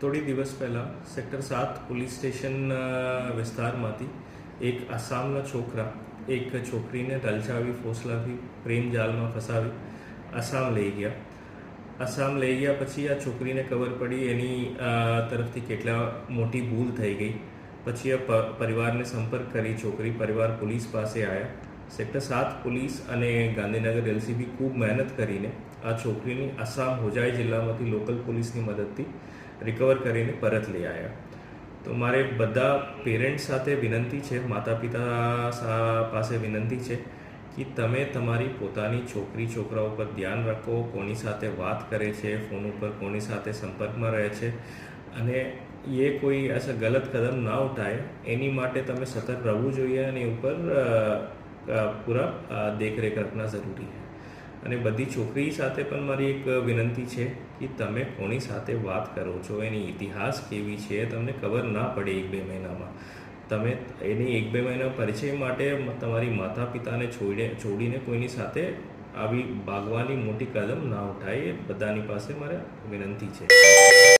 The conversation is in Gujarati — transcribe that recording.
થોડી દિવસ પહેલાં સેક્ટર સાત પોલીસ સ્ટેશન વિસ્તારમાંથી એક આસામના છોકરા, એક છોકરીને લલચાવી ફોસલાવી પ્રેમ જાલમાં ફસાવી આસામ લઈ ગયા. આસામ લઈ ગયા પછી આ છોકરીને ખબર પડી એની તરફથી કેટલા મોટી ભૂલ થઈ ગઈ. પછી આ પરિવારને સંપર્ક કરી છોકરી પરિવાર પોલીસ પાસે આવ્યા સેક્ટર સાત પોલીસ અને ગાંધીનગર એલસીબી ખૂબ મહેનત કરીને આ છોકરીની આસામ હોજાઈ જિલ્લામાંથી લોકલ પોલીસની મદદથી રિકવર કરીને પરત લઈ આવ્યા. તો મારે બધા પેરેન્ટ્સ સાથે વિનંતી છે માતા પિતા પાસે વિનંતી છે કે તમે તમારી પોતાની છોકરી, છોકરાઓ પર ધ્યાન રાખો, કોની સાથે વાત કરે છે ફોન ઉપર કોની સાથે સંપર્કમાં રહે છે. અને એ કોઈ એસા ગલત કદમ ના ઉઠાય, એની માટે તમે સતર્ક રહેવું જોઈએ અને ઉપર પૂરા દેખરેખ રાખના જરૂરી છે. અને બધી છોકરી સાથે પણ મારી એક વિનંતી છે કે તમે કોની સાથે વાત કરો છો? એની ઇતિહાસ કેવી છે? તમને ખબર ના પડે એક બે મહિનામાં. તમે એની એક બે મહિના પરિચય માટે તમારી માતા પિતાને છોડીને છોડીને કોઈની સાથે આવી ભાગવાની મોટી કદમ ના ઉઠાય એ બધાની પાસે મારે વિનંતી છે.